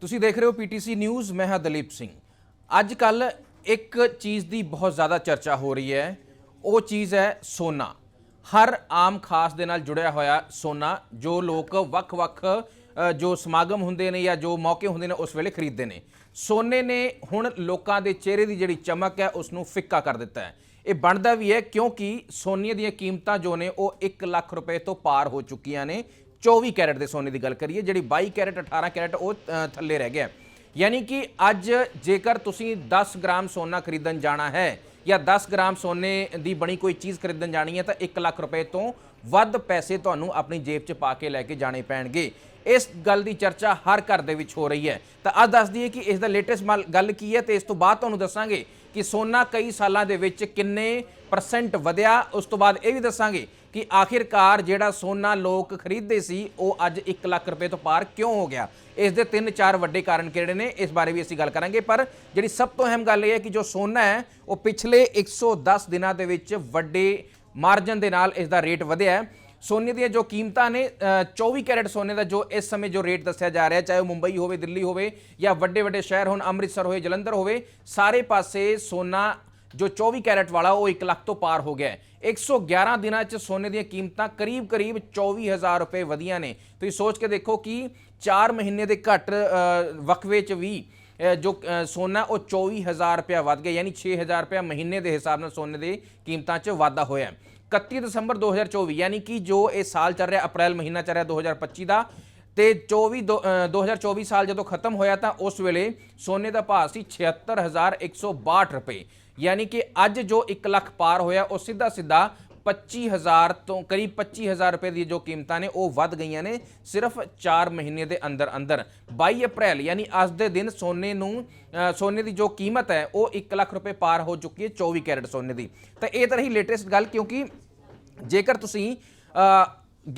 ਤੁਸੀਂ ਦੇਖ ਰਹੇ ਹੋ ਪੀਟੀਸੀ ਨਿਊਜ਼, ਮੈਂ ਹਾਂ ਦਲੀਪ ਸਿੰਘ। ਅੱਜ ਕੱਲ ਇੱਕ ਚੀਜ਼ ਦੀ ਬਹੁਤ ਜ਼ਿਆਦਾ ਚਰਚਾ ਹੋ ਰਹੀ ਹੈ, ਉਹ ਚੀਜ਼ ਹੈ ਸੋਨਾ। ਹਰ ਆਮ ਖਾਸ ਦੇ ਨਾਲ ਜੁੜਿਆ ਹੋਇਆ ਸੋਨਾ, ਜੋ ਲੋਕ ਵੱਖ-ਵੱਖ ਜੋ ਸਮਾਗਮ ਹੁੰਦੇ ਨੇ ਜਾਂ ਜੋ ਮੌਕੇ ਹੁੰਦੇ ਨੇ, ਉਸ ਵੇਲੇ ਖਰੀਦਦੇ ਨੇ। ਸੋਨੇ ਨੇ ਹੁਣ ਲੋਕਾਂ ਦੇ ਚਿਹਰੇ ਦੀ ਜਿਹੜੀ ਚਮਕ ਹੈ ਉਸ ਨੂੰ ਫਿੱਕਾ ਕਰ ਦਿੱਤਾ ਹੈ। ਇਹ ਬਣਦਾ ਵੀ ਹੈ ਕਿਉਂਕਿ ਸੋਨੇ ਦੀਆਂ ਕੀਮਤਾਂ ਜੋ ਨੇ, ਉਹ 1 ਲੱਖ ਰੁਪਏ ਤੋਂ ਪਾਰ ਹੋ ਚੁੱਕੀਆਂ ਨੇ। 24 ਕੈਰਟ ਦੇ ਸੋਨੇ ਦੀ ਗੱਲ ਕਰੀਏ, ਜਿਹੜੀ 22 ਕੈਰਟ 18 ਕੈਰਟ, ਉਹ ਥੱਲੇ ਰਹਿ ਗਿਆ। ਯਾਨੀ ਕਿ ਅੱਜ ਜੇਕਰ ਤੁਸੀਂ 10 ਗ੍ਰਾਮ ਸੋਨਾ ਖਰੀਦਣ ਜਾਣਾ ਹੈ ਜਾਂ 10 ਗ੍ਰਾਮ ਸੋਨੇ ਦੀ ਬਣੀ ਕੋਈ ਚੀਜ਼ ਖਰੀਦਣ ਜਾਣੀ ਹੈ ਤਾਂ 1 ਲੱਖ ਰੁਪਏ ਤੋਂ ਵੱਧ ਪੈਸੇ ਤੁਹਾਨੂੰ ਆਪਣੀ ਜੇਬ 'ਚ ਪਾ ਕੇ ਲੈ ਕੇ ਜਾਣੇ ਪੈਣਗੇ। ਇਸ ਗੱਲ ਦੀ ਚਰਚਾ ਹਰ ਘਰ ਦੇ ਵਿੱਚ ਹੋ ਰਹੀ ਹੈ। ਤਾਂ ਅੱਜ ਦੱਸ ਦਈਏ ਕਿ ਇਸ ਦਾ ਲੇਟੈਸਟ ਗੱਲ ਕੀ ਹੈ ਤੇ ਇਸ ਤੋਂ ਬਾਅਦ ਤੁਹਾਨੂੰ ਦੱਸਾਂਗੇ ਕਿ ਸੋਨਾ ਕਈ ਸਾਲਾਂ ਦੇ ਵਿੱਚ ਕਿੰਨੇ ਪਰਸੈਂਟ ਵਧਿਆ, ਉਸ ਤੋਂ ਬਾਅਦ ਇਹ ਵੀ ਦੱਸਾਂਗੇ ਕਿ ਆਖਿਰਕਾਰ ਜਿਹੜਾ ਸੋਨਾ ਲੋਕ ਖਰੀਦਦੇ ਸੀ ਉਹ ਅੱਜ 1 ਲੱਖ ਰੁਪਏ ਤੋਂ ਪਾਰ ਕਿਉਂ ਹੋ ਗਿਆ? ਇਸ ਦੇ ਤਿੰਨ ਚਾਰ ਵੱਡੇ ਕਾਰਨ ਕਿਹੜੇ ਨੇ? ਇਸ ਬਾਰੇ ਵੀ ਅਸੀਂ ਗੱਲ ਕਰਾਂਗੇ ਪਰ ਜਿਹੜੀ ਸਭ ਤੋਂ ਅਹਿਮ ਗੱਲ ਇਹ ਹੈ ਕਿ ਜੋ ਸੋਨਾ ਹੈ ਉਹ ਪਿਛਲੇ 110 ਦਿਨਾਂ ਦੇ ਵਿੱਚ ਵੱਡੇ ਮਾਰਜਨ ਦੇ ਨਾਲ ਇਸ ਦਾ ਰੇਟ ਵਧਿਆ ਹੈ। ਸੋਨੇ ਦੀਆਂ ਜੋ ਕੀਮਤਾਂ ਨੇ ਅ, 24 ਕੈਰਟ ਸੋਨੇ ਦਾ ਜੋ ਇਸ ਸਮੇਂ ਜੋ ਰੇਟ ਦੱਸਿਆ ਜਾ ਰਿਹਾ ਚਾਹੇ ਉਹ ਮੁੰਬਈ ਹੋਵੇ ਦਿੱਲੀ ਹੋਵੇ ਜਾਂ ਵੱਡੇ ਵੱਡੇ ਸ਼ਹਿਰ ਹੋਣ ਅੰਮ੍ਰਿਤਸਰ ਹੋਵੇ ਜਲੰਧਰ ਹੋਵੇ ਸਾਰੇ ਪਾਸੇ ਸੋਨਾ ਜੋ 24 ਕੈਰਟ ਵਾਲਾ ਉਹ 1 ਲੱਖ ਤੋਂ ਪਾਰ ਹੋ ਗਿਆ ਹੈ। 111 ਦਿਨਾਂ 'ਚ ਸੋਨੇ ਦੀਆਂ ਕੀਮਤਾਂ ਕਰੀਬ-ਕਰੀਬ 24000 ਰੁਪਏ ਵਧੀਆਂ ਨੇ। ਤੁਸੀਂ ਸੋਚ ਕੇ ਦੇਖੋ ਕਿ 4 ਮਹੀਨੇ ਦੇ ਘੱਟ ਅ, ਵਕਫੇ 'ਚ ਵੀ ਜੋ ਸੋਨਾ ਉਹ 24000 ਰੁਪਏ ਵੱਧ ਗਿਆ ਯਾਨੀ 6000 ਰੁਪਏ ਮਹੀਨੇ ਦੇ ਹਿਸਾਬ ਨਾਲ ਸੋਨੇ ਦੇ ਕੀਮਤਾਂ 'ਚ ਵਾਧਾ ਹੋਇਆ ਹੈ। 31 ਦਸੰਬਰ 2024 ਯਾਨੀ ਕਿ ਜੋ ਇਹ ਸਾਲ ਚੱਲ ਰਿਹਾ ਅਪ੍ਰੈਲ ਮਹੀਨਾ ਚੱਲ ਰਿਹਾ 2025 ਦਾ ਤੇ 24 ਦੋ- ਅ, 2024 ਸਾਲ ਜਦੋਂ ਖਤਮ ਹੋਇਆ ਤਾਂ ਉਸ ਵੇਲੇ ਸੋਨੇ ਦਾ ਭਾਅ ਸੀ 76162 ਰੁਪਏ। ਯਾਨੀ ਕਿ ਅੱਜ ਜੋ 1 ਲੱਖ ਪਾਰ ਹੋਇਆ, ਉਹ ਸਿੱਧਾ ਸਿੱਧਾ 25000 ਤੋਂ ਕਰੀਬ 25000 ਰੁਪਏ ਦੀ ਜੋ ਕੀਮਤਾਂ ਨੇ, ਉਹ ਵੱਧ ਗਈਆਂ ਨੇ ਸਿਰਫ 4 ਮਹੀਨੇ ਦੇ ਅੰਦਰ ਅੰਦਰ। 22 ਅਪ੍ਰੈਲ, ਯਾਨੀ ਅੱਜ ਦੇ ਦਿਨ ਸੋਨੇ ਨੂੰ ਸੋਨੇ ਦੀ ਜੋ ਕੀਮਤ ਹੈ, ਉਹ 1 ਲੱਖ ਰੁਪਏ ਪਾਰ ਹੋ ਚੁੱਕੀ ਹੈ 24 ਕੈਰਟ ਸੋਨੇ ਦੀ। ਤਾਂ ਇਹ ਤਾਂ ਰਹੀ ਲੇਟੈਸਟ ਗੱਲ ਕਿਉਂਕਿ ਜੇਕਰ ਤੁਸੀਂ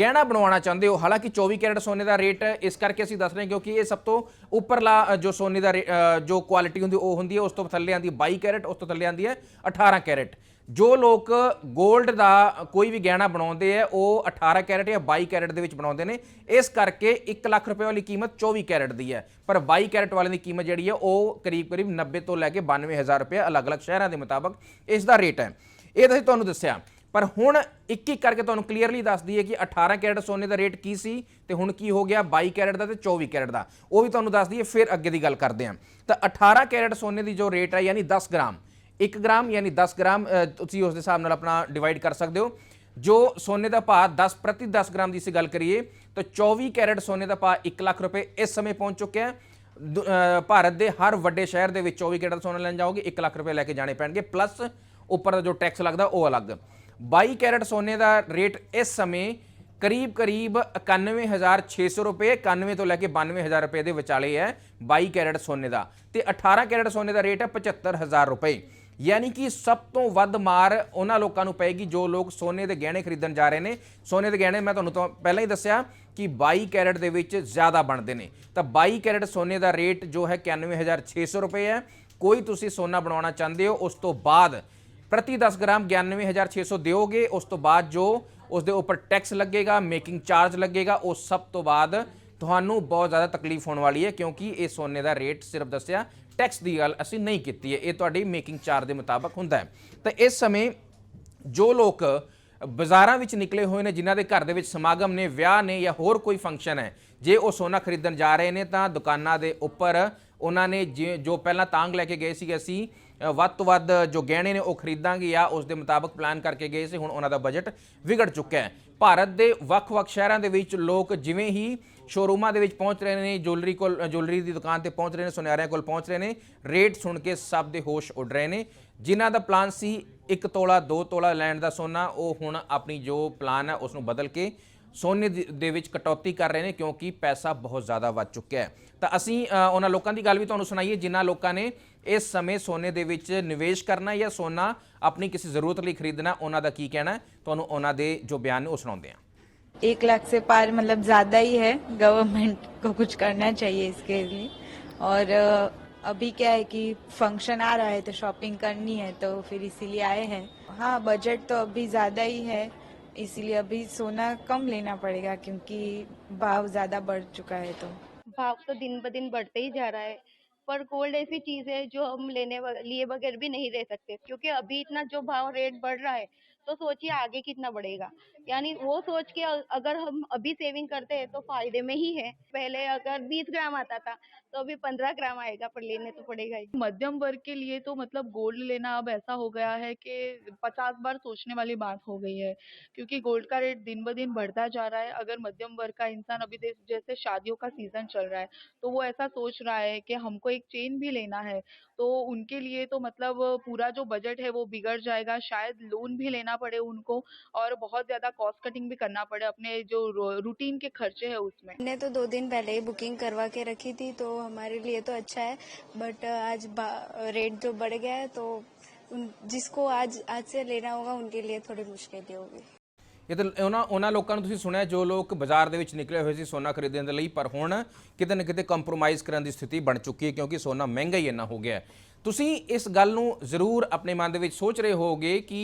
ਗਹਿਣਾ ਬਣਵਾਉਣਾ ਚਾਹੁੰਦੇ ਹੋ? ਹਾਲਾਂਕਿ 24 ਕੈਰਟ ਸੋਨੇ ਦਾ ਰੇਟ ਇਸ ਕਰਕੇ ਅਸੀਂ ਦੱਸ ਰਹੇ ਕਿਉਂਕਿ ਇਹ ਸਭ ਤੋਂ ਉੱਪਰਲਾ ਜੋ ਸੋਨੇ ਦਾ ਰੇ- ਜੋ ਕੁਆਲਿਟੀ ਹੁੰਦੀ ਉਹ ਹੁੰਦੀ ਹੈ, ਉਸ ਤੋਂ ਥੱਲੇ ਆਂਦੀ ਹੈ 22 ਕੈਰਟ, ਉਸ ਤੋਂ ਥੱਲੇ ਆਂਦੀ ਹੈ 18 ਕੈਰਟ। ਜੋ ਲੋਕ 골ਡ ਦਾ ਕੋਈ ਵੀ ਗਹਿਣਾ ਬਣਾਉਂਦੇ ਆ ਉਹ 18 ਕੈਰਟ ਜਾਂ 22 ਕੈਰਟ ਦੇ ਵਿੱਚ ਬਣਾਉਂਦੇ ਨੇ। ਇਸ ਕਰਕੇ 1 ਲੱਖ ਰੁਪਏ ਵਾਲੀ ਕੀਮਤ 24 ਕੈਰਟ ਦੀ ਹੈ। ਪਰ 22 ਕੈਰਟ ਵਾਲੇ ਦੀ ਕੀਮਤ ਜਿਹੜੀ ਹੈ, ਉਹ ਕਰੀਬ ਕਰੀਬ 90 ਤੋਂ ਲੈ ਕੇ 92000 ਰੁਪਏ ਅਲੱਗ-ਅਲੱਗ ਸ਼ਹਿਰਾਂ ਦੇ ਮੁਤਾਬਕ ਇਸ ਦਾ ਰੇਟ ਹੈ। ਇਹ ਤਾਂ ਅਸੀਂ ਤੁਹਾਨੂੰ ਦੱਸਿਆ। ਪਰ ਹੁਣ ਇੱਕ ਇੱਕ ਕਰਕੇ ਤੁਹਾਨੂੰ ਕਲੀਅਰਲੀ ਦੱਸ ਦਈਏ ਕਿ 18 ਕੈਰਟ ਸੋਨੇ ਦਾ ਰੇਟ ਕੀ ਸੀ ਤੇ ਹੁਣ ਕੀ ਹੋ ਗਿਆ 22 ਕੈਰਟ ਦਾ ਤੇ 24 ਕੈਰਟ ਦਾ। ਉਹ ਵੀ ਤੁਹਾਨੂੰ ਦੱਸ ਦਈਏ, ਫਿਰ ਅੱਗੇ ਦੀ ਗੱਲ ਕਰਦੇ ਹਾਂ। ਤਾਂ 18 ਕੈਰਟ ਸੋਨੇ ਦੀ ਜੋ ਰੇਟ ਹੈ ਯਾਨੀ 10 ਗ੍ਰਾਮ 1 ਗ੍ਰਾਮ ਯਾਨੀ 10 ਗ੍ਰਾਮ ਤੁਸੀਂ ਉਸ ਦੇ ਹਿਸਾਬ ਨਾਲ ਆਪਣਾ ਡਿਵਾਈਡ ਕਰ ਸਕਦੇ ਹੋ। ਜੋ ਸੋਨੇ ਦਾ ਭਾਅ 10 ਪ੍ਰਤੀ 10 ਗ੍ਰਾਮ ਦੀ ਸੀ ਗੱਲ ਕਰੀਏ, ਤਾਂ 24 ਕੈਰਟ ਸੋਨੇ ਦਾ ਭਾਅ 1 ਲੱਖ ਰੁਪਏ ਇਸ ਸਮੇਂ ਪਹੁੰਚ ਚੁੱਕਿਆ ਹੈ। ਦੁ- ਭਾਰਤ ਦੇ ਹਰ ਵੱਡੇ ਸ਼ਹਿਰ ਦੇ ਵਿੱਚ 24 ਕੈਰਟ ਦਾ ਸੋਨਾ ਲੈਣ ਜਾਓਗੇ 1 ਲੱਖ ਰੁਪਏ ਲੈ ਕੇ ਜਾਣੇ ਪੈਣਗੇ ਪਲੱਸ ਉੱਪਰ ਦਾ ਜੋ ਟੈਕਸ ਲੱਗਦਾ ਉਹ ਅਲੱਗ। 22 ਕੈਰਟ ਸੋਨੇ ਦਾ ਰੇਟ ਇਸ ਸਮੇਂ ਕਰੀਬ ਕਰੀਬ 91600 ਰੁਪਏ 91 ਤੋਂ ਲੈ ਕੇ 92000 ਰੁਪਏ ਦੇ ਵਿਚਾਲੇ ਹੈ 22 ਕੈਰਟ ਸੋਨੇ ਦਾ। ਤੇ 18 ਕੈਰਟ ਸੋਨੇ ਦਾ ਰੇਟ ਹੈ 75000 ਰੁਪਏ। ਯਾਨੀ ਕਿ ਸਭ ਤੋਂ ਵੱਧ ਮਾਰ ਉਹਨਾਂ ਲੋਕਾਂ ਨੂੰ ਪਏਗੀ ਜੋ ਲੋਕ ਸੋਨੇ ਦੇ ਗਹਿਣੇ ਖਰੀਦਣ ਜਾ ਰਹੇ ਨੇ। ਸੋਨੇ ਦੇ ਗਹਿਣੇ ਮੈਂ ਤੁਹਾਨੂੰ ਤਾਂ ਪਹਿਲਾਂ ਹੀ ਦੱਸਿਆ ਕਿ 22 ਕੈਰਟ ਦੇ ਵਿੱਚ ਜ਼ਿਆਦਾ ਬਣਦੇ ਨੇ। ਤਾਂ 22 ਕੈਰਟ ਸੋਨੇ ਦਾ ਰੇਟ ਜੋ ਹੈ 91600 ਰੁਪਏ ਹੈ। ਕੋਈ ਤੁਸੀਂ ਸੋਨਾ ਬਣਾਉਣਾ ਚਾਹੁੰਦੇ ਹੋ, ਉਸ ਤੋਂ ਬਾਅਦ ਪ੍ਰਤੀ 10 ਗ੍ਰਾਮ 91600 ਦਿਓਗੇ। ਉਸ ਤੋਂ ਬਾਅਦ ਜੋ ਉਸ ਦੇ ਉੱਪਰ ਟੈਕਸ ਲੱਗੇਗਾ, ਮੇਕਿੰਗ ਚਾਰਜ ਲੱਗੇਗਾ, ਉਹ ਸਭ ਤੋਂ ਬਾਅਦ ਤੁਹਾਨੂੰ ਬਹੁਤ ਜ਼ਿਆਦਾ ਤਕਲੀਫ ਹੋਣ ਵਾਲੀ ਹੈ, ਕਿਉਂਕਿ ਇਹ ਸੋਨੇ ਦਾ ਰੇਟ ਸਿਰਫ ਦੱਸਿਆ, ਟੈਕਸ ਦੀ ਗੱਲ ਅਸੀਂ ਨਹੀਂ ਕੀਤੀ ਹੈ। ਇਹ ਤੁਹਾਡੀ ਮੇਕਿੰਗ ਚਾਰਜ ਦੇ ਮੁਤਾਬਕ ਹੁੰਦਾ ਹੈ। ਤਾਂ ਇਸ ਸਮੇਂ ਜੋ ਲੋਕ ਬਾਜ਼ਾਰਾਂ ਵਿੱਚ ਨਿਕਲੇ ਹੋਏ ਨੇ, ਜਿਨ੍ਹਾਂ ਦੇ ਘਰ ਦੇ ਵਿੱਚ ਸਮਾਗਮ ਨੇ, ਵਿਆਹ ਨੇ ਜਾਂ ਹੋਰ ਕੋਈ ਫੰਕਸ਼ਨ ਹੈ, ਜੇ ਉਹ ਸੋਨਾ ਖਰੀਦਣ ਜਾ ਰਹੇ ਨੇ ਤਾਂ ਦੁਕਾਨਾਂ ਦੇ ਉੱਪਰ ਉਹਨਾਂ ਨੇ ਜਿ- ਜੋ ਪਹਿਲਾਂ ਤਾਂਗ ਲੈ ਕੇ ਗਏ ਸੀ ਅਸੀਂ ਵੱਧ ਤੋਂ ਵੱਧ ਜੋ ਗਹਿਣੇ ਨੇ ਉਹ ਖਰੀਦਾਂਗੇ ਜਾਂ ਉਸ ਦੇ ਮੁਤਾਬਕ ਪਲਾਨ ਕਰਕੇ ਗਏ ਸੀ, ਹੁਣ ਉਹਨਾਂ ਦਾ ਬਜਟ ਵਿਗੜ ਚੁੱਕਾ ਹੈ। ਭਾਰਤ ਦੇ ਵੱਖ-ਵੱਖ ਸ਼ਹਿਰਾਂ ਦੇ ਵਿੱਚ ਲੋਕ ਜਿਵੇਂ ਹੀ ਸ਼ੋਰੂਮਾਂ ਦੇ ਵਿੱਚ ਪਹੁੰਚ ਰਹੇ ਨੇ ਜੁਐਲਰੀ ਕੋਲ ਜੁਐਲਰੀ ਦੀ ਦੁਕਾਨ ਤੇ ਪਹੁੰਚ ਰਹੇ ਨੇ, ਸੁਨਿਆਰਿਆਂ ਕੋਲ ਪਹੁੰਚ ਰਹੇ ਨੇ ਰੇਟ ਸੁਣ ਕੇ ਸਭ ਦੇ ਹੋਸ਼ ਉੱਡ ਰਹੇ ਨੇ। ਜਿਨ੍ਹਾਂ ਦਾ ਪਲਾਨ ਸੀ 1 ਤੋਲਾ 2 ਤੋਲਾ ਲੈਣ ਦਾ ਸੋਨਾ, ਉਹ ਹੁਣ ਆਪਣੀ ਜੋ ਪਲਾਨ ਹੈ ਉਸ ਨੂੰ ਬਦਲ ਕੇ ਸੋਨੇ ਦੀ- ਦੇ ਵਿੱਚ ਕਟੌਤੀ ਕਰ ਰਹੇ ਨੇ ਕਿਉਂਕਿ ਪੈਸਾ ਬਹੁਤ ਜ਼ਿਆਦਾ ਵੱਧ ਚੁੱਕਿਆ ਹੈ। ਤਾਂ ਅਸੀਂ ਉਹਨਾਂ ਲੋਕਾਂ ਦੀ ਗੱਲ ਵੀ ਤੁਹਾਨੂੰ ਸੁਣਾਈਏ, ਜਿਨ੍ਹਾਂ ਲੋਕਾਂ ਨੇ ਇਸ ਸਮੇਂ ਸੋਨੇ ਦੇ ਵਿੱਚ ਨਿਵੇਸ਼ ਕਰਨਾ ਜਾਂ ਸੋਨਾ ਆਪਣੀ ਕਿਸੇ ਜ਼ਰੂਰਤ ਲਈ ਖਰੀਦਣਾ ਉਹਨਾਂ ਦਾ ਕੀ ਕਹਿਣਾ ਹੈ ਤੁਹਾਨੂੰ ਉਹਨਾਂ ਦੇ ਜੋ ਬਿਆਨ ਨੇ ਉਹ ਸੁਣਾਉਂਦੇ ਹਾਂ एक लाख से पार मतलब ज्यादा ही है गवर्नमेंट को कुछ करना चाहिए इसके लिए और अ, अभी क्या है कि फंक्शन आ रहा है तो शॉपिंग करनी है तो फिर इसीलिए आए हैं हाँ बजट तो अभी ज्यादा ही है इसीलिए अभी सोना कम लेना पड़ेगा क्योंकि भाव ज्यादा बढ़ चुका है तो भाव तो दिन ब दिन बढ़ते ही जा रहा है पर गोल्ड ऐसी चीज है जो हम लेने ब- लिए बगैर भी नहीं रह सकते क्योंकि अभी इतना जो भाव रेट बढ़ रहा है तो सोचिए आगे कितना बढ़ेगा यानी वो सोच के अगर हम अभी सेविंग करते हैं तो फ़ायदे में ही है। पहले अगर 20 ग्राम आता था तो अभी 15 ग्राम आएगा, पर लेने तो पड़ेगा ही। मध्यम वर्ग के लिए तो मतलब गोल्ड लेना अब ऐसा हो गया है कि पचास बार सोचने वाली बात हो गई है, क्योंकि गोल्ड का रेट दिन ब दिन बढ़ता जा रहा है। अगर मध्यम वर्ग का इंसान अभी जैसे शादियों का सीज़न चल रहा है तो वो ऐसा सोच रहा है कि हमको एक चेन भी लेना है तो उनके लिए तो मतलब पूरा जो बजट है वो बिगड़ जाएगा। शायद लोन भी लेना पड़े उनको, और बहुत ज़्यादा कॉस्ट कटिंग भी करना पड़े अपने जो रूटीन के खर्चे है उसमें हमने तो दो दिन पहले ही बुकिंग करवा के रखी थी तो हमारे लिए तो अच्छा है बट आज बा- रेट जो बढ़ गया है तो उन जिसको आज आज से लेना होगा उनके लिए थोड़ी मुश्किलें होगी ਇਹ ਤਾਂ ਉਹਨਾਂ ਉਹਨਾਂ ਲੋਕਾਂ ਨੂੰ ਤੁਸੀਂ ਸੁਣਿਆ ਜੋ ਲੋਕ ਬਾਜ਼ਾਰ ਦੇ ਵਿੱਚ ਨਿਕਲੇ ਹੋਏ ਸੀ ਸੋਨਾ ਖਰੀਦਣ ਦੇ ਲਈ ਪਰ ਹੁਣ ਕਿਤੇ ਨਾ ਕਿਤੇ ਕੰਪਰੋਮਾਈਜ਼ ਕਰਨ ਦੀ ਸਥਿਤੀ ਬਣ ਚੁੱਕੀ ਹੈ ਕਿਉਂਕਿ ਸੋਨਾ ਮਹਿੰਗਾ ਹੀ ਇੰਨਾ ਹੋ ਗਿਆ ਹੈ ਤੁਸੀਂ ਇਸ ਗੱਲ ਨੂੰ ਜ਼ਰੂਰ ਆਪਣੇ ਮਨ ਦੇ ਵਿੱਚ ਸੋਚ ਰਹੇ ਹੋਵੋਗੇ ਕਿ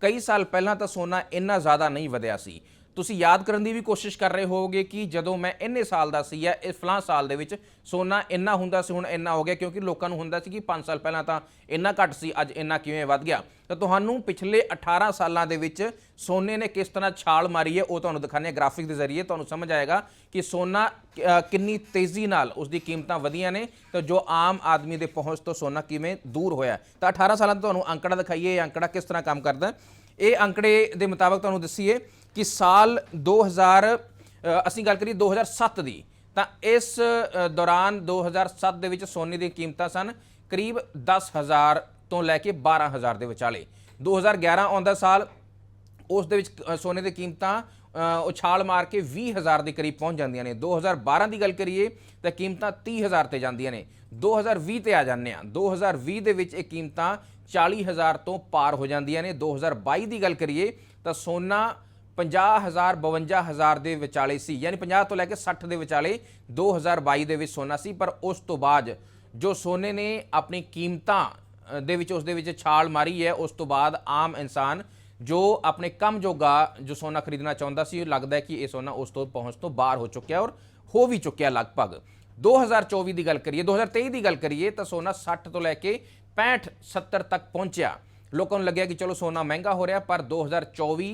ਕਈ ਸਾਲ ਪਹਿਲਾਂ ਤਾਂ ਸੋਨਾ ਇੰਨਾ ਜ਼ਿਆਦਾ ਨਹੀਂ ਵਧਿਆ ਸੀ। ਤੁਸੀਂ ਯਾਦ ਕਰਨ ਦੀ ਵੀ ਕੋਸ਼ਿਸ਼ ਕਰ ਰਹੇ ਹੋਵੋਗੇ ਕਿ ਜਦੋਂ ਮੈਂ ਇੰਨੇ ਸਾਲ ਦਾ ਸੀ ਜਾਂ ਇਸ ਫਲਾਂ ਸਾਲ ਦੇ ਵਿੱਚ, ਸੋਨਾ ਇੰਨਾ ਹੁੰਦਾ ਸੀ, ਹੁਣ ਇੰਨਾ ਹੋ ਗਿਆ, ਕਿਉਂਕਿ ਲੋਕਾਂ ਨੂੰ ਹੁੰਦਾ ਸੀ ਕਿ 5 ਸਾਲ ਪਹਿਲਾਂ ਤਾਂ ਇੰਨਾ ਘੱਟ ਸੀ, ਅੱਜ ਇੰਨਾ ਕਿਵੇਂ ਵੱਧ ਗਿਆ। ਤਾਂ ਤੁਹਾਨੂੰ ਪਿਛਲੇ 18 ਸਾਲਾਂ ਦੇ ਵਿੱਚ ਸੋਨੇ ਨੇ ਕਿਸ ਤਰ੍ਹਾਂ ਛਾਲ ਮਾਰੀ ਹੈ, ਉਹ ਤੁਹਾਨੂੰ ਦਿਖਾਣੇ ਗ੍ਰਾਫਿਕ ਦੇ ਜ਼ਰੀਏ, ਤੁਹਾਨੂੰ ਸਮਝ ਆਏਗਾ ਕਿ ਸੋਨਾ ਕਿੰਨੀ ਤੇਜ਼ੀ ਨਾਲ ਉਸ ਦੀ ਕੀਮਤਾਂ ਵਧੀਆਂ ਨੇ, ਤਾਂ ਜੋ ਆਮ ਆਦਮੀ ਦੇ ਪਹੁੰਚ ਤੋਂ ਸੋਨਾ ਕਿਵੇਂ ਦੂਰ ਹੋਇਆ। ਤਾਂ 18 ਸਾਲਾਂ ਤੋਂ ਤੁਹਾਨੂੰ ਅੰਕੜਾ ਦਿਖਾਈਏ, ਇਹ ਅੰਕੜਾ ਕਿਸ ਤਰ੍ਹਾਂ ਕੰਮ ਕਰਦਾ ਇਹ ਅੰਕੜੇ ਦੇ ਮੁਤਾਬਕ ਤੁਹਾਨੂੰ ਦੱਸੀਏ ਕਿ ਸਾਲ 2000 ਅ, ਅਸੀਂ ਗੱਲ ਕਰੀਏ 2007 ਦੀ ਤਾਂ ਇਸ ਅ, ਦੌਰਾਨ 2007 ਦੇ ਵਿੱਚ ਸੋਨੇ ਦੀਆਂ ਕੀਮਤਾਂ ਸਨ ਕਰੀਬ 10000 ਤੋਂ ਲੈ ਕੇ 12000 ਦੇ ਵਿਚਾਲੇ। 2011 ਆਉਂਦਾ ਸਾਲ ਉਸ ਦੇ ਵਿੱਚ ਸੋਨੇ ਦੀ ਕੀਮਤਾਂ ਉਛਾਲ ਮਾਰ ਕੇ 20000 ਦੇ ਕਰੀਬ ਪਹੁੰਚ ਜਾਂਦੀਆਂ ਨੇ। 2012 ਦੀ ਗੱਲ ਕਰੀਏ ਤਾਂ ਕੀਮਤਾਂ 30000 ਤੇ ਜਾਂਦੀਆਂ ਨੇ। 2020 ਤੇ ਆ ਜਾਂਦੇ ਆ 2020 ਦੇ ਵਿੱਚ ਇਹ ਕੀਮਤਾਂ 40000 ਤੋਂ ਪਾਰ ਹੋ ਜਾਂਦੀਆਂ ਨੇ। 2022 ਦੀ ਗੱਲ ਕਰੀਏ ਤਾਂ ਸੋਨਾ 50000 52000 ਦੇ ਵਿਚਾਲੇ ਸੀ, ਯਾਨੀ 50 ਤੋਂ ਲੈ ਕੇ 60 ਦੇ ਵਿਚਾਲੇ 2022 ਦੇ ਵਿੱਚ ਸੋਨਾ ਸੀ, ਪਰ ਉਸ ਤੋਂ ਬਾਅਦ ਜੋ ਸੋਨੇ ਨੇ ਆਪਣੀ ਕੀਮਤਾਂ ਦੇ ਵਿੱਚ, ਉਸ ਦੇ ਵਿੱਚ ਛਾਲ ਮਾਰੀ ਹੈ, ਉਸ ਤੋਂ ਬਾਅਦ ਆਮ ਇਨਸਾਨ ਜੋ ਆਪਣੇ ਕੰਮ ਜੋਗਾ ਜੋ ਸੋਨਾ ਖਰੀਦਣਾ ਚਾਹੁੰਦਾ ਸੀ ਲੱਗਦਾ ਹੈ ਕਿ ਇਹ ਸੋਨਾ ਉਸ ਤੋਂ ਪਹੁੰਚ ਤੋਂ ਬਾਹਰ ਹੋ ਚੁੱਕਿਆ ਔਰ ਹੋ ਵੀ ਚੁੱਕਿਆ ਲਗਭਗ। 2024 ਦੀ ਗੱਲ ਕਰੀਏ 2023 ਦੀ ਗੱਲ ਕਰੀਏ, ਤਾਂ ਸੋਨਾ 60 ਤੋਂ ਲੈ ਕੇ 65 70 ਤੱਕ ਪਹੁੰਚਿਆ। ਲੋਕਾਂ ਨੂੰ ਲੱਗਿਆ ਕਿ ਚਲੋ ਸੋਨਾ ਮਹਿੰਗਾ ਹੋ ਰਿਹਾ, ਪਰ 2024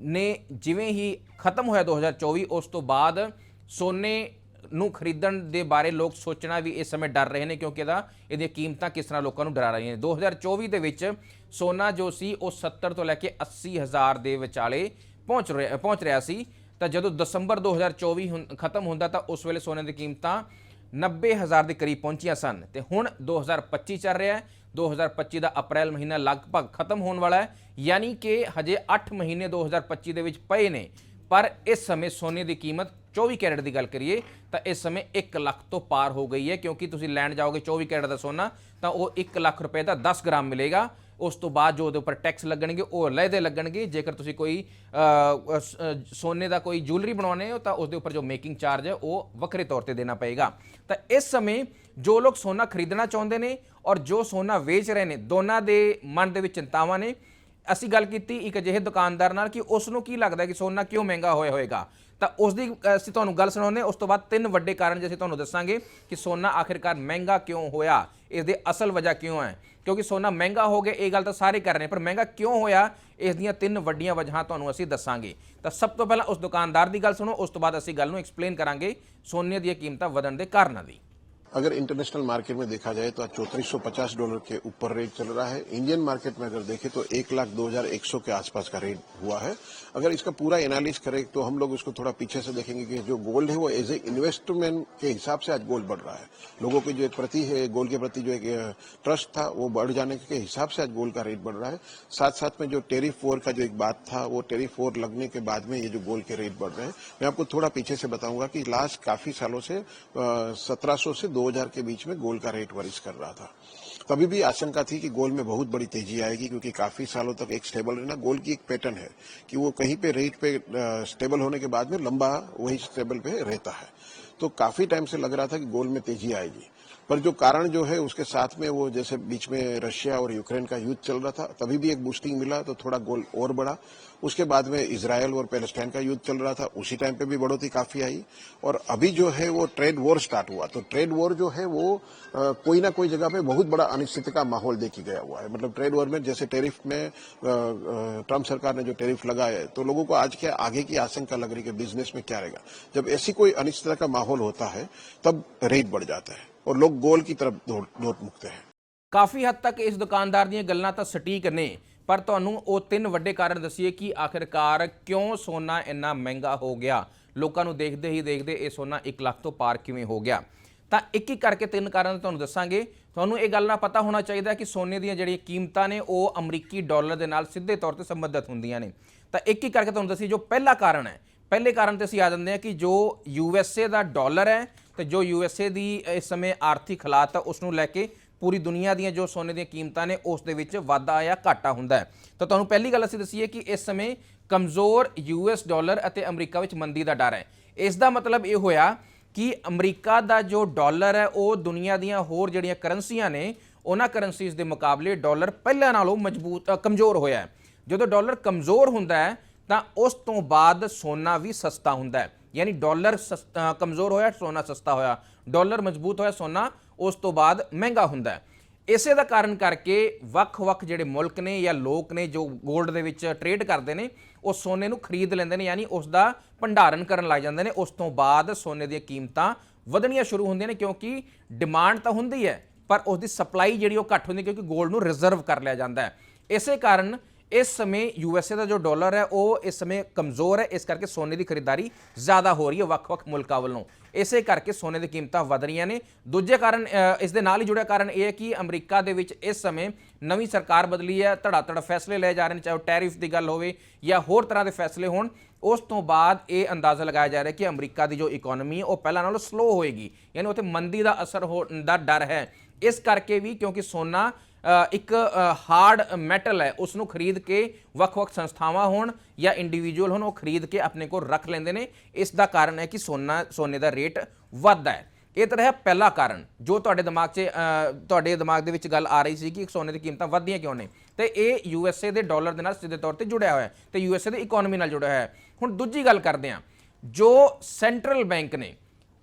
ਨੇ ਜਿਵੇਂ ਹੀ ਖਤਮ ਹੋਇਆ 2024 ਉਸ ਤੋਂ ਬਾਅਦ ਸੋਨੇ ਨੂੰ ਖਰੀਦਣ ਦੇ ਬਾਰੇ ਲੋਕ ਸੋਚਣਾ ਵੀ ਇਸ ਸਮੇਂ ਡਰ ਰਹੇ ਨੇ ਕਿਉਂਕਿ ਇਹਦਾ, ਇਹਦੀਆਂ ਕੀਮਤਾਂ ਕਿਸ ਤਰ੍ਹਾਂ ਲੋਕਾਂ ਨੂੰ ਡਰਾ ਰਹੀਆਂ ਨੇ। 2024 ਦੇ ਵਿੱਚ ਸੋਨਾ ਜੋ ਸੀ, ਉਹ 70 ਤੋਂ ਲੈ ਕੇ 80 ਹਜ਼ਾਰ ਦੇ ਵਿਚਾਲੇ ਪਹੁੰਚ ਰਿਹਾ ਪਹੁੰਚ ਰਿਹਾ ਸੀ। ਤਾਂ ਜਦੋਂ ਦਸੰਬਰ 2024 ਹੁੰ- ਖਤਮ ਹੁੰਦਾ ਤਾਂ ਉਸ ਵੇਲੇ ਸੋਨੇ ਦੀ ਕੀਮਤਾਂ 90 ਹਜ਼ਾਰ ਦੇ ਕਰੀਬ ਪਹੁੰਚੀਆਂ ਸਨ। ਤੇ ਹੁਣ 2025 ਚੱਲ ਰਿਹਾ ਹੈ। 2025 ਦਾ ਅਪ੍ਰੈਲ ਮਹੀਨਾ ਲਗਭਗ ਖਤਮ ਹੋਣ ਵਾਲਾ ਹੈ। ਯਾਨੀ ਕਿ ਹਜੇ 8 ਮਹੀਨੇ 2025 ਦੇ ਵਿੱਚ ਪਏ ਨੇ। ਪਰ ਇਸ ਸਮੇਂ ਸੋਨੇ ਦੀ ਕੀਮਤ 24 ਕੈਰਟ ਦੀ ਗੱਲ ਕਰੀਏ, ਤਾਂ ਇਸ ਸਮੇਂ 1 ਲੱਖ ਤੋਂ ਪਾਰ ਹੋ ਗਈ ਹੈ। ਕਿਉਂਕਿ ਤੁਸੀਂ ਲੈਣ ਜਾਓਗੇ 24 ਕੈਰਟ ਦਾ ਸੋਨਾ, ਤਾਂ ਉਹ 1 ਲੱਖ ਰੁਪਏ ਦਾ 10 ਗ੍ਰਾਮ ਮਿਲੇਗਾ। ਉਸ ਤੋਂ ਬਾਅਦ ਜੋ ਉਹਦੇ ਉੱਪਰ ਟੈਕਸ ਲੱਗਣਗੇ, ਉਹ ਅਲੱਗੇ ਲੱਗਣਗੇ। ਜੇਕਰ ਤੁਸੀਂ ਕੋਈ ਸੋਨੇ ਦਾ ਕੋਈ ਜੁਐਲਰੀ ਬਣਾਉਣੇ ਹੋ, ਤਾਂ ਉਸ ਦੇ ਉੱਪਰ ਜੋ ਮੇਕਿੰਗ ਚਾਰਜ ਹੈ, ਉਹ ਵੱਖਰੇ ਤੌਰ ਤੇ ਦੇਣਾ ਪਏਗਾ। ਤਾਂ ਇਸ ਸਮੇਂ ਜੋ ਲੋਕ ਸੋਨਾ ਖਰੀਦਣਾ ਚਾਹੁੰਦੇ ਨੇ ਔਰ ਜੋ ਸੋਨਾ ਵੇਚ ਰਹੇ ਨੇ, ਦੋਨਾਂ ਦੇ ਮਨ ਦੇ ਵਿੱਚ ਚਿੰਤਾਵਾਂ ਨੇ। ਅਸੀਂ ਗੱਲ ਕੀਤੀ ਇੱਕ ਅਜਿਹੇ ਦੁਕਾਨਦਾਰ ਨਾਲ ਕਿ ਉਸ ਨੂੰ ਕੀ ਲੱਗਦਾ ਕਿ ਸੋਨਾ ਕਿਉਂ ਮਹਿੰਗਾ ਹੋਇਆ ਹੋਏਗਾ। ਤਾਂ ਉਸ ਦੀ ਅਸੀਂ ਤੁਹਾਨੂੰ ਗੱਲ ਸੁਣਾਉਂਦੇ ਹਾਂ। ਉਸ ਤੋਂ ਬਾਅਦ ਤਿੰਨ ਵੱਡੇ ਕਾਰਨ ਜਿਵੇਂ ਤੁਹਾਨੂੰ ਦੱਸਾਂਗੇ ਕਿ ਸੋਨਾ ਆਖਿਰਕਾਰ ਮਹਿੰਗਾ ਕਿਉਂ ਹੋਇਆ, ਇਸ ਦੇ ਅਸਲ ਵਜ੍ਹਾ ਕਿਉਂ ਹੈ। ਕਿਉਂਕਿ ਸੋਨਾ ਮਹਿੰਗਾ ਹੋ ਗਿਆ, ਇਹ ਗੱਲ ਤਾਂ ਸਾਰੇ ਕਰ ਰਹੇ ਨੇ, ਪਰ ਮਹਿੰਗਾ ਕਿਉਂ ਹੋਇਆ? ਇਸ ਦੀਆਂ ਤਿੰਨ ਵੱਡੀਆਂ ਵਜ੍ਹਾ ਤੁਹਾਨੂੰ ਅਸੀਂ ਦੱਸਾਂਗੇ। ਤਾਂ ਸਭ ਤੋਂ ਪਹਿਲਾਂ ਉਸ ਦੁਕਾਨਦਾਰ ਦੀ ਗੱਲ ਸੁਣੋ, ਉਸ ਤੋਂ ਬਾਅਦ ਅਸੀਂ ਗੱਲ ਨੂੰ ਐਕਸਪਲੇਨ ਕਰਾਂਗੇ ਸੋਨੇ ਦੀਆਂ ਕੀਮਤਾਂ ਵਧਣ ਦੇ ਕਾਰਨਾਂ ਦੀ। अगर इंटरनेशनल मार्केट में देखा जाए तो आज चौंतीस डॉलर के ऊपर रेट चल रहा है। इंडियन मार्केट में अगर देखें तो एक लाख दो हज़ार एक सौ के आसपास का रेट हुआ है। अगर इसका पूरा एनालिस करें तो हम लोग इसको थोड़ा पीछे से देखेंगे कि जो गोल्ड है वो एज ए इन्वेस्टमेंट के हिसाब से आज गोल्ड बढ़ रहा है। लोगों की जो एक प्रति है, गोल्ड के प्रति जो एक ट्रस्ट था वो बढ़ जाने के हिसाब से आज गोल्ड का रेट बढ़ रहा है। साथ साथ में जो टेरिफ वोर का जो एक बात था, वो टेरिफ वोर लगने के बाद में ये जो गोल्ड के रेट बढ़ रहे हैं। मैं आपको थोड़ा पीछे से बताऊँगा कि लास्ट काफ़ी सालों से सत्रह सौ से दो हज़ार के बीच में गोल का रेट वरिष्ठ कर रहा था। कभी भी आशंका थी कि गोल में बहुत बड़ी तेज़ी आएगी, क्योंकि काफ़ी सालों तक एक स्टेबल रहना गोल की एक पैटर्न है कि वो कहीं पे रेट पे स्टेबल होने के बाद में लंबा वही स्टेबल पे रहता है। तो काफ़ी टाइम से लग रहा था कि गोल में तेज़ी आएगी। पर जो कारण जो है उसके साथ में वो जैसे बीच में रशिया और यूक्रेन का युद्ध चल रहा था तभी भी एक बूस्टिंग मिला तो थोड़ा गोल और बढ़ा। उसके बाद में इसराइल और पैलेस्टाइन का युद्ध चल रहा था उसी टाइम पे भी बढ़ोतरी काफ़ी आई। और अभी जो है वो ट्रेड वॉर स्टार्ट हुआ। तो ट्रेड वॉर जो है वो अ, कोई ना कोई जगह पे बहुत बड़ा अनिश्चित का माहौल देखी गया हुआ है। मतलब ट्रेड वॉर में जैसे टेरिफ में ट्रंप सरकार ने जो टेरिफ लगाए तो लोगों को आज के आगे की आशंका लग रही है कि बिज़नेस में क्या रहेगा? जब ऐसी कोई अनिश्चितता का माहौल होता है तब रेट बढ़ जाता है। और लोग गोल की तरफ दौड़ दौड़ मुकते हैं ਕਾਫੀ ਹੱਦ ਤੱਕ ਇਸ ਦੁਕਾਨਦਾਰ ਦੀਆਂ ਗੱਲਾਂ ਤਾਂ ਸਟੀਕ ਨੇ ਪਰ ਤੁਹਾਨੂੰ ਉਹ ਤਿੰਨ ਵੱਡੇ ਕਾਰਨ ਦਸੀਏ ਕਿ ਆਖਿਰਕਾਰ ਕਿਉਂ ਸੋਨਾ ਇੰਨਾ ਮਹਿੰਗਾ ਹੋ ਗਿਆ ਲੋਕਾਂ ਨੂੰ ਦੇਖਦੇ ਹੀ ਦੇਖਦੇ ਇਹ ਸੋਨਾ 1 ਲੱਖ ਤੋਂ ਪਾਰ ਕਿਵੇਂ ਹੋ ਗਿਆ ਤਾਂ ਇੱਕ ਇੱਕ ਕਰਕੇ ਤਿੰਨ ਕਾਰਨ ਤੁਹਾਨੂੰ ਦੱਸਾਂਗੇ ਤੁਹਾਨੂੰ ਇਹ ਗੱਲ ਨਾ ਪਤਾ ਹੋਣਾ ਚਾਹੀਦਾ ਕਿ ਸੋਨੇ ਦੀਆਂ ਜਿਹੜੀਆਂ ਕੀਮਤਾਂ ਨੇ ਉਹ ਅਮਰੀਕੀ ਡਾਲਰ ਦੇ ਨਾਲ ਸਿੱਧੇ ਤੌਰ ਤੇ ਸੰਬੰਧਿਤ ਹੁੰਦੀਆਂ ਨੇ ਤਾਂ ਇੱਕ ਇੱਕ ਕਰਕੇ ਤੁਹਾਨੂੰ ਦੱਸੀ ਜੋ ਪਹਿਲਾ ਕਾਰਨ ਹੈ ਪਹਿਲੇ ਕਾਰਨ ਤੇ ਅਸੀਂ ਆ ਜਾਂਦੇ ਹਾਂ ਕਿ ਜੋ ਯੂਐਸਏ ਦਾ ਡਾਲਰ ਹੈ ਤੇ ਜੋ ਯੂਐਸਏ ਦੀ ਇਸ ਸਮੇਂ ਆਰਥਿਕ ਹਾਲਾਤ ਆ ਉਸ ਨੂੰ ਲੈ ਕੇ ਪੂਰੀ ਦੁਨੀਆ ਦੀਆਂ ਜੋ ਸੋਨੇ ਦੀਆਂ ਕੀਮਤਾਂ ਨੇ, ਉਸ ਦੇ ਵਿੱਚ ਵਾਧਾ ਜਾਂ ਘਾਟਾ ਹੁੰਦਾ ਹੈ। ਤਾਂ ਤੁਹਾਨੂੰ ਪਹਿਲੀ ਗੱਲ ਅਸੀਂ ਦੱਸੀਏ ਕਿ ਇਸ ਸਮੇਂ ਕਮਜ਼ੋਰ ਯੂਐਸ ਡਾਲਰ ਅਤੇ ਅਮਰੀਕਾ ਵਿੱਚ ਮੰਦੀ ਦਾ ਡਰ ਹੈ। ਇਸ ਦਾ ਮਤਲਬ ਇਹ ਹੋਇਆ ਕਿ ਅਮਰੀਕਾ ਦਾ ਜੋ ਡਾਲਰ ਹੈ, ਉਹ ਦੁਨੀਆ ਦੀਆਂ ਹੋਰ ਜਿਹੜੀਆਂ ਕਰੰਸੀਆਂ ਨੇ, ਉਹਨਾਂ ਕਰੰਸੀਜ਼ ਦੇ ਮੁਕਾਬਲੇ ਡਾਲਰ ਪਹਿਲਾਂ ਨਾਲੋਂ ਮਜ਼ਬੂਤ ਕਮਜ਼ੋਰ ਹੋਇਆ ਹੈ। ਜਦੋਂ ਡਾਲਰ ਕਮਜ਼ੋਰ ਹੁੰਦਾ ਹੈ, ਤਾਂ ਉਸ ਤੋਂ ਬਾਅਦ ਸੋਨਾ ਵੀ ਸਸਤਾ ਹੁੰਦਾ ਹੈ। ਯਾਨੀ ਡਾਲਰ ਸਸ- ਕਮਜ਼ੋਰ ਹੋਇਆ, ਸੋਨਾ ਸਸਤਾ ਹੋਇਆ। ਡਾਲਰ ਮਜ਼ਬੂਤ ਹੋਇਆ, ਸੋਨਾ, ਉਸ ਤੋਂ ਬਾਅਦ ਮਹਿੰਗਾ ਹੁੰਦਾ ਹੈ। ਇਸੇ ਦਾ ਕਾਰਨ ਕਰਕੇ ਵੱਖ-ਵੱਖ ਜਿਹੜੇ ਮੁਲਕ ਨੇ ਜਾਂ ਲੋਕ ਨੇ ਜੋ 골ਡ ਦੇ ਵਿੱਚ ਟ੍ਰੇਡ ਕਰਦੇ ਨੇ, ਉਹ ਸੋਨੇ ਨੂੰ ਖਰੀਦ ਲੈਂਦੇ ਨੇ, ਯਾਨੀ ਉਸ ਦਾ ਭੰਡਾਰਨ ਕਰਨ ਲੱਗ ਜਾਂਦੇ ਨੇ। ਉਸ ਤੋਂ ਬਾਅਦ ਸੋਨੇ ਦੀਆਂ ਕੀਮਤਾਂ ਵਧਣੀਆਂ ਸ਼ੁਰੂ ਹੁੰਦੀਆਂ ਨੇ, ਕਿਉਂਕਿ ਡਿਮਾਂਡ ਤਾਂ ਹੁੰਦੀ ਹੈ, ਪਰ ਉਸ ਦੀ ਸਪਲਾਈ ਜਿਹੜੀ ਉਹ ਘੱਟ ਹੁੰਦੀ ਕਿਉਂਕਿ 골ਡ ਨੂੰ ਰਿਜ਼ਰਵ ਕਰ ਲਿਆ ਜਾਂਦਾ ਹੈ। ਇਸੇ ਕਾਰਨ ਇਸ ਸਮੇਂ ਯੂਐਸਏ ਦਾ ਜੋ ਡਾਲਰ ਹੈ, ਉਹ ਇਸ ਸਮੇਂ ਕਮਜ਼ੋਰ ਹੈ। ਇਸ ਕਰਕੇ ਸੋਨੇ ਦੀ ਖਰੀਦਦਾਰੀ ਜ਼ਿਆਦਾ ਹੋ ਰਹੀ ਹੈ ਵੱਖ-ਵੱਖ ਮੁਲਕਾਂ ਵੱਲੋਂ। ਇਸੇ ਕਰਕੇ ਸੋਨੇ ਦੀ ਕੀਮਤਾਂ ਵਧ ਰਹੀਆਂ ਨੇ। ਦੂਜੇ ਕਾਰਨ ਇਸ ਦੇ ਨਾਲ ਹੀ ਜੁੜਿਆ ਕਾਰਨ ਇਹ ਹੈ ਕਿ ਅਮਰੀਕਾ ਦੇ ਵਿੱਚ ਇਸ ਸਮੇਂ ਨਵੀਂ ਸਰਕਾਰ ਬਦਲੀ ਹੈ, ਧੜਾ-ਧੜ ਫੈਸਲੇ ਲਏ ਜਾ ਰਹੇ ਨੇ, ਚਾਹੇ ਉਹ ਟੈਰਿਫ ਦੀ ਗੱਲ ਹੋਵੇ ਜਾਂ ਹੋਰ ਤਰ੍ਹਾਂ ਦੇ ਫੈਸਲੇ ਹੋਣ। ਉਸ ਤੋਂ ਬਾਅਦ ਇਹ ਅੰਦਾਜ਼ਾ ਲਗਾਇਆ ਜਾ ਰਿਹਾ ਕਿ ਅਮਰੀਕਾ ਦੀ ਜੋ ਇਕਨੋਮੀ ਹੈ, ਉਹ ਪਹਿਲਾਂ ਨਾਲੋਂ ਸਲੋ ਹੋਏਗੀ। ਯਾਨੀ ਉੱਥੇ ਮੰਦੀ ਦਾ ਅਸਰ ਹੋਣ ਦਾ ਡਰ ਹੈ। ਇਸ ਕਰਕੇ ਵੀ ਕਿਉਂਕਿ ਸੋਨਾ ਇੱਕ ਹਾਰਡ ਮੈਟਲ ਹੈ ਉਸ ਨੂੰ ਖਰੀਦ ਕੇ ਵੱਖ-ਵੱਖ ਸੰਸਥਾਵਾਂ ਹੋਣ ਜਾਂ ਇੰਡੀਵਿਜੂਅਲ ਹੋਣ, ਉਹ ਖਰੀਦ ਕੇ ਆਪਣੇ ਕੋਲ ਰੱਖ ਲੈਂਦੇ ਨੇ। ਇਸ ਦਾ ਕਾਰਨ ਹੈ ਕਿ ਸੋਨਾ, ਸੋਨੇ ਦਾ ਰੇਟ ਵੱਧਦਾ ਹੈ। ਇਹ ਤਾਂ ਹੈ ਪਹਿਲਾ ਕਾਰਨ, ਜੋ ਤੁਹਾਡੇ ਦਿਮਾਗ 'ਚ ਤੁਹਾਡੇ ਦਿਮਾਗ ਦੇ ਵਿੱਚ ਗੱਲ ਆ ਰਹੀ ਸੀ ਕਿ ਸੋਨੇ ਦੀ ਕੀਮਤਾਂ ਵੱਧਦੀਆਂ ਕਿਉਂ ਨੇ। ਤੇ ਇਹ ਯੂ ਐੱਸ ਏ ਦੇ ਡਾਲਰ ਦੇ ਨਾਲ ਸਿੱਧੇ ਤੌਰ ਤੇ ਜੁੜਿਆ ਹੋਇਆ ਹੈ। ਤੇ ਏ ਦੀ ਇਕਨੋਮੀ ਨਾਲ ਜੁੜਿਆ ਹੋਇਆ ਹੈ। ਹੁਣ ਦੂਜੀ ਗੱਲ ਕਰਦੇ ਹਾਂ, ਜੋ ਸੈਂਟਰਲ ਬੈਂਕ ਨੇ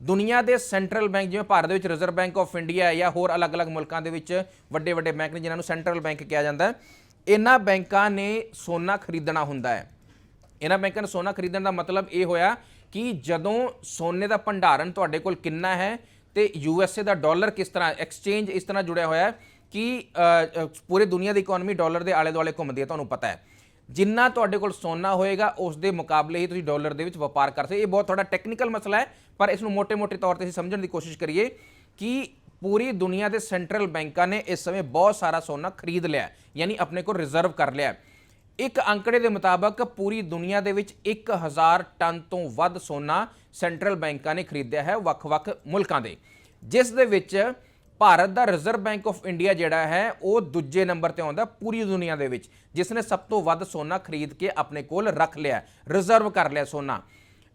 ਦੁਨੀਆ ਦੇ ਸੈਂਟਰਲ ਬੈਂਕ, ਜਿਵੇਂ ਭਾਰਤ ਦੇ ਵਿੱਚ ਰਿਜ਼ਰਵ ਬੈਂਕ ਆਫ ਇੰਡੀਆ ਜਾਂ ਹੋਰ ਅਲੱਗ-ਅਲੱਗ ਮੁਲਕਾਂ ਦੇ ਵਿੱਚ ਵੱਡੇ ਵੱਡੇ ਬੈਂਕ ਨੇ, ਜਿਨ੍ਹਾਂ ਨੂੰ ਸੈਂਟਰਲ ਬੈਂਕ ਕਿਹਾ ਜਾਂਦਾ ਹੈ। ਇਹਨਾਂ ਬੈਂਕਾਂ ਨੇ ਸੋਨਾ ਖਰੀਦਣਾ ਹੁੰਦਾ ਹੈ। ਇਹਨਾਂ ਬੈਂਕਾਂ ਨੇ ਸੋਨਾ ਖਰੀਦਣ ਦਾ ਮਤਲਬ ਇਹ ਹੋਇਆ ਕਿ ਜਦੋਂ ਸੋਨੇ ਦਾ ਭੰਡਾਰਨ ਤੁਹਾਡੇ ਕੋਲ ਕਿੰਨਾ ਹੈ ਤੇ ਏ ਦਾ ਡਾਲਰ ਕਿਸ ਤਰ੍ਹਾਂ, ਐਕਸਚੇਂਜ ਇਸ ਤਰ੍ਹਾਂ ਜੁੜਿਆ ਹੋਇਆ ਹੈ ਕਿ ਪੂਰੇ ਦੁਨੀਆ ਦੀ ਇਕਨੋਮੀ ਡਾਲਰ ਦੇ ਆਲੇ ਦੁਆਲੇ ਘੁੰਮਦੀ ਹੈ, ਤੁਹਾਨੂੰ ਪਤਾ ਹੈ। ਜਿੰਨਾ ਤੁਹਾਡੇ ਕੋਲ ਸੋਨਾ ਹੋਏਗਾ ਉਸ ਦੇ ਮੁਕਾਬਲੇ ਹੀ ਤੁਸੀਂ ਡਾਲਰ ਦੇ ਵਿੱਚ ਵਪਾਰ ਕਰ ਸਕਦੇ ਇਹ ਬਹੁਤ ਥੋੜਾ ਟੈਕਨੀਕਲ ਮਸਲਾ ਹੈ, ਪਰ ਇਸ ਨੂੰ ਮੋٹے-ਮੋٹے ਤੌਰ ਤੇ ਅਸੀਂ ਸਮਝਣ ਦੀ ਕੋਸ਼ਿਸ਼ ਕਰੀਏ ਕਿ ਪੂਰੀ ਦੁਨੀਆ ਦੇ ਸੈਂਟਰਲ ਬੈਂਕਾਂ ਨੇ ਇਸ ਸਮੇਂ ਬਹੁਤ ਸਾਰਾ ਸੋਨਾ ਖਰੀਦ ਲਿਆ ਯਾਨੀ ਆਪਣੇ ਕੋਲ ਰਿਜ਼ਰਵ ਕਰ ਲਿਆ ਇੱਕ ਅੰਕੜੇ ਦੇ ਮੁਤਾਬਕ ਪੂਰੀ ਦੁਨੀਆ ਦੇ ਵਿੱਚ 1000 ਟਨ ਤੋਂ ਵੱਧ ਸੋਨਾ ਸੈਂਟਰਲ ਬੈਂਕਾਂ ਨੇ ਖਰੀਦਿਆ ਹੈ ਵੱਖ-ਵੱਖ ਮੁਲਕਾਂ ਦੇ, ਜਿਸ ਦੇ ਵਿੱਚ ਭਾਰਤ ਦਾ ਰਿਜ਼ਰਵ ਬੈਂਕ ਆਫ ਇੰਡੀਆ ਜਿਹੜਾ ਹੈ, ਉਹ ਦੂਜੇ ਨੰਬਰ ਤੇ ਆਉਂਦਾ ਪੂਰੀ ਦੁਨੀਆ ਦੇ ਵਿੱਚ। ਜਿਸ ਨੇ ਸਭ ਤੋਂ ਵੱਧ ਸੋਨਾ ਖਰੀਦ ਕੇ ਆਪਣੇ ਕੋਲ ਰੱਖ ਲਿਆ ਰਿਜ਼ਰਵ ਕਰ ਲਿਆ ਸੋਨਾ।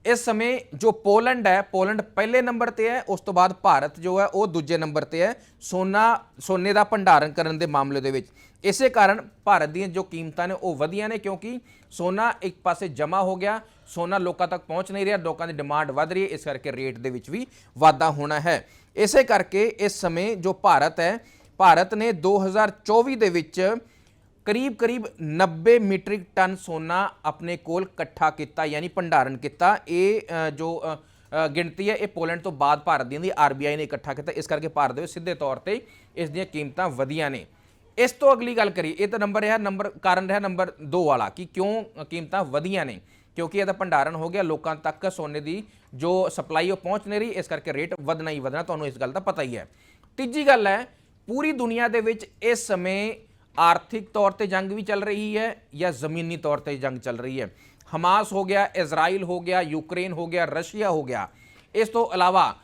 ਇਸ ਸਮੇਂ ਜੋ ਪੋਲੈਂਡ ਹੈ ਪੋਲੈਂਡ ਪਹਿਲੇ ਨੰਬਰ ਤੇ ਹੈ, ਉਸ ਤੋਂ ਬਾਅਦ ਭਾਰਤ ਜੋ ਹੈ, ਉਹ ਦੂਜੇ ਨੰਬਰ ਤੇ ਹੈ। ਸੋਨਾ, ਸੋਨੇ ਦਾ ਭੰਡਾਰਨ ਕਰਨ ਦੇ ਮਾਮਲੇ ਦੇ ਵਿੱਚ। ਇਸੇ ਕਾਰਨ ਭਾਰਤ ਦੀਆਂ ਜੋ ਕੀਮਤਾਂ ਨੇ, ਉਹ ਵਧੀਆਂ ਨੇ, ਕਿਉਂਕਿ ਸੋਨਾ ਇੱਕ ਪਾਸੇ ਜਮ੍ਹਾਂ ਹੋ ਗਿਆ, ਸੋਨਾ ਲੋਕਾਂ ਤੱਕ ਪਹੁੰਚ ਨਹੀਂ ਰਿਹਾ, ਲੋਕਾਂ ਦੀ ਡਿਮਾਂਡ ਵੱਧ ਰਹੀ ਹੈ, ਇਸ ਕਰਕੇ ਰੇਟ ਦੇ ਵਿੱਚ ਵੀ ਵਾਧਾ ਹੋਣਾ ਹੈ। ਇਸੇ ਕਰਕੇ ਇਸ ਸਮੇਂ ਜੋ ਭਾਰਤ ਹੈ, ਭਾਰਤ ਨੇ 2024 ਦੇ ਵਿੱਚ ਕਰੀਬ-ਕਰੀਬ 90 ਮੀਟ੍ਰਿਕ ਟਨ ਸੋਨਾ ਆਪਣੇ ਕੋਲ ਇਕੱਠਾ ਕੀਤਾ, ਯਾਨੀ ਭੰਡਾਰਨ ਕੀਤਾ। ਇਹ ਜੋ ਗਿਣਤੀ ਹੈ, ਇਹ ਪੋਲੈਂਡ ਤੋਂ ਬਾਅਦ ਭਾਰਤ ਦੀਆਂ ਦੀ ਆਰਬੀਆਈ ਨੇ ਇਕੱਠਾ ਕੀਤਾ। ਇਸ ਕਰਕੇ ਭਾਰਤ ਦੇ ਵਿੱਚ ਸਿੱਧੇ ਤੌਰ ਤੇ ਇਸ ਦੀਆਂ ਕੀਮਤਾਂ ਵਧੀਆਂ ਨੇ। ਇਸ ਤੋਂ ਅਗਲੀ ਗੱਲ ਕਰੀ ਇਹ ਤਾਂ ਨੰਬਰ ਰਿਹਾ, ਨੰਬਰ, ਕਾਰਨ ਰਿਹਾ ਨੰਬਰ 2 ਵਾਲਾ, ਕਿ ਕਿਉਂ ਕੀਮਤਾਂ ਵਧੀਆਂ ਨੇ? ਕਿਉਂਕਿ ਇਹਦਾ ਭੰਡਾਰਨ ਹੋ ਗਿਆ, ਲੋਕਾਂ ਤੱਕ ਸੋਨੇ ਦੀ ਜੋ ਸਪਲਾਈ ਉਹ ਪਹੁੰਚ ਨਹੀਂ ਰਹੀ, ਇਸ ਕਰਕੇ ਰੇਟ ਵਧਣਾ ਹੀ ਵਧਣਾ, ਤੁਹਾਨੂੰ ਇਸ ਗੱਲ ਦਾ ਪਤਾ ਹੀ ਹੈ। ਤੀਜੀ ਗੱਲ ਹੈ, ਪੂਰੀ ਦੁਨੀਆ ਦੇ ਵਿੱਚ ਇਸ ਸਮੇਂ ਆਰਥਿਕ ਤੌਰ ਤੇ ਜੰਗ ਵੀ ਚੱਲ ਰਹੀ ਹੈ ਜਾਂ ਜ਼ਮੀਨੀ ਤੌਰ ਤੇ ਜੰਗ ਚੱਲ ਰਹੀ ਹੈ? ਹਮਾਸ ਹੋ ਗਿਆ, ਇਜ਼ਰਾਈਲ ਹੋ ਗਿਆ, ਯੂਕਰੇਨ ਹੋ ਗਿਆ, ਰਸ਼ੀਆ ਹੋ ਗਿਆ। ਇਸ ਤੋਂ ਇਲਾਵਾ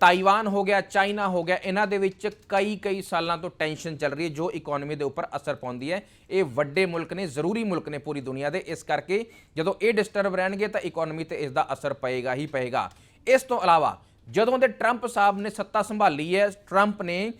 ਤਾਈਵਾਨ ਹੋ ਗਿਆ, ਚਾਈਨਾ ਹੋ ਗਿਆ, ਇਹਨਾਂ ਦੇ ਵਿੱਚ ਕਈ ਕਈ ਸਾਲਾਂ ਤੋਂ ਟੈਨਸ਼ਨ ਚੱਲ ਰਹੀ ਹੈ, ਜੋ ਇਕਨੋਮੀ ਦੇ ਉੱਪਰ ਅਸਰ ਪਾਉਂਦੀ ਹੈ। ਇਹ ਵੱਡੇ ਮੁਲਕ ਨੇ, ਜ਼ਰੂਰੀ ਮੁਲਕ ਨੇ ਪੂਰੀ ਦੁਨੀਆ ਦੇ, ਇਸ ਕਰਕੇ ਜਦੋਂ ਇਹ ਡਿਸਟਰਬ ਰਹਿਣਗੇ ਤਾਂ ਇਕਨੋਮੀ ਤੇ ਇਸ ਦਾ ਅਸਰ ਪਏਗਾ ਹੀ ਪਏਗਾ। ਇਸ ਤੋਂ ਇਲਾਵਾ, ਜਦੋਂ ਦੇ ਟਰੰਪ ਸਾਹਿਬ ਨੇ ਸੱਤਾ ਸੰਭਾਲੀ ਹੈ ਟਰੰਪ ਨੇ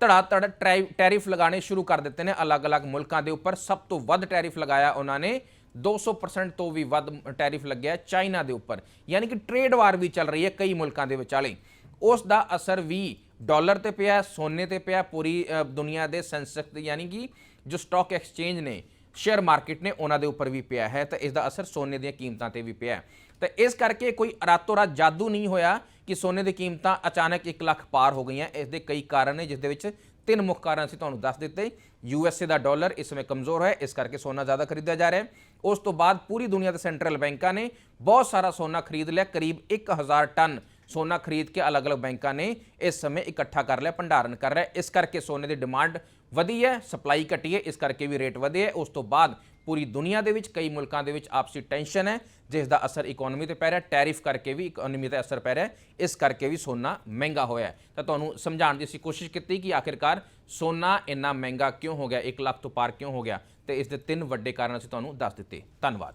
ਧੜਾ ਧੜ ਟਰੈ- ਟੈਰਿਫ ਲਗਾਉਣੇ ਸ਼ੁਰੂ ਕਰ ਦਿੱਤੇ ਨੇ ਅਲੱਗ-ਅਲੱਗ ਮੁਲਕਾਂ ਦੇ ਉੱਪਰ। ਸਭ ਤੋਂ ਵੱਧ ਟੈਰਿਫ ਲਗਾਇਆ ਉਹਨਾਂ ਨੇ 200% ਤੋਂ ਵੀ ਵੱਧ ਟੈਰਿਫ ਲੱਗਿਆ ਚਾਈਨਾ ਦੇ ਉੱਪਰ। ਯਾਨੀ ਕਿ ਟ੍ਰੇਡ ਵਾਰ ਵੀ ਚੱਲ ਰਹੀ ਹੈ ਕਈ ਮੁਲਕਾਂ ਦੇ ਵਿਚਾਲੇ। ਉਸ ਦਾ ਅਸਰ ਵੀ ਡਾਲਰ ਤੇ ਪਿਆ, ਸੋਨੇ ਤੇ ਪਿਆ, ਪੂਰੀ ਦੁਨੀਆ ਦੇ ਸੈਂਸੈਕਸ ਯਾਨੀ ਕਿ ਜੋ ਸਟਾਕ ਐਕਸਚੇਂਜ ਨੇ ਸ਼ੇਅਰ ਮਾਰਕੀਟ ਨੇ, ਉਹਨਾਂ ਦੇ ਉੱਪਰ ਵੀ ਪਿਆ ਹੈ ਤਾਂ ਇਸ ਦਾ ਅਸਰ ਸੋਨੇ ਦੀਆਂ ਕੀਮਤਾਂ ਤੇ ਵੀ ਪਿਆ ਹੈ। ਤਾਂ ਇਸ ਕਰਕੇ ਕੋਈ ਰਾਤੋਂ ਰਾਤ ਜਾਦੂ ਨਹੀਂ ਹੋਇਆ ਕਿ ਸੋਨੇ ਦੀ ਕੀਮਤਾਂ ਅਚਾਨਕ 1 ਲੱਖ ਪਾਰ ਹੋ ਗਈਆਂ। ਇਸ ਦੇ ਕਈ ਕਾਰਨ ਨੇ, ਜਿਸ ਦੇ ਵਿੱਚ ਤਿੰਨ ਮੁੱਖ ਕਾਰਨ ਅਸੀਂ ਤੁਹਾਨੂੰ ਦੱਸ ਦਿੱਤੇ। ਯੂ ਐੱਸ ਏ ਦਾ ਡਾਲਰ ਇਸ ਸਮੇਂ ਕਮਜ਼ੋਰ ਹੈ, ਇਸ ਕਰਕੇ ਸੋਨਾ ਜ਼ਿਆਦਾ ਖਰੀਦਿਆ ਜਾ ਰਿਹਾ ਹੈ। ਉਸ ਤੋਂ ਬਾਅਦ ਪੂਰੀ ਦੁਨੀਆ ਦੇ ਸੈਂਟਰਲ ਬੈਂਕਾਂ ਨੇ ਬਹੁਤ ਸਾਰਾ ਸੋਨਾ ਖਰੀਦ ਲਿਆ, ਕਰੀਬ 1000 ਟਨ ਸੋਨਾ ਖਰੀਦ ਕੇ ਅਲੱਗ-ਅਲੱਗ ਬੈਂਕਾਂ ਨੇ ਇਸ ਸਮੇਂ ਇਕੱਠਾ ਕਰ ਲਿਆ, ਭੰਡਾਰਨ ਕਰ ਰਿਹਾ ਇਸ ਕਰਕੇ ਸੋਨੇ ਦੀ ਡਿਮਾਂਡ ਵਧੀ ਹੈ ਸਪਲਾਈ ਘਟੀ ਹੈ, ਇਸ ਕਰਕੇ ਵੀ ਰੇਟ ਵਧੇ ਹੈ। ਉਸ ਤੋਂ ਬਾਅਦ ਪੂਰੀ ਦੁਨੀਆ ਦੇ ਵਿੱਚ ਕਈ ਮੁਲਕਾਂ ਦੇ ਵਿੱਚ ਆਪਸੀ ਟੈਨਸ਼ਨ ਹੈ, ਜਿਸ ਦਾ ਅਸਰ ਇਕਨੋਮੀ ਤੇ ਪੈ ਰਿਹਾ। ਟੈਰਿਫ ਕਰਕੇ ਵੀ ਇਕਨੋਮੀ ਤੇ ਅਸਰ ਪੈ ਰਿਹਾ ਇਸ ਕਰਕੇ ਵੀ ਸੋਨਾ ਮਹਿੰਗਾ ਹੋਇਆ ਤਾਂ ਤੁਹਾਨੂੰ ਸਮਝਾਉਣ ਦੀ ਅਸੀਂ ਕੋਸ਼ਿਸ਼ ਕੀਤੀ ਕਿ ਆਖਿਰਕਾਰ ਸੋਨਾ ਇੰਨਾ ਮਹਿੰਗਾ ਕਿਉਂ ਹੋ ਗਿਆ? 1 ਲੱਖ ਤੋਂ ਪਾਰ ਕਿਉਂ ਹੋ ਗਿਆ? ਤੇ ਇਸ ਦੇ ਤਿੰਨ ਵੱਡੇ ਕਾਰਨ ਅਸੀਂ ਤੁਹਾਨੂੰ ਦੱਸ ਦਿੱਤੇ। ਧੰਨਵਾਦ।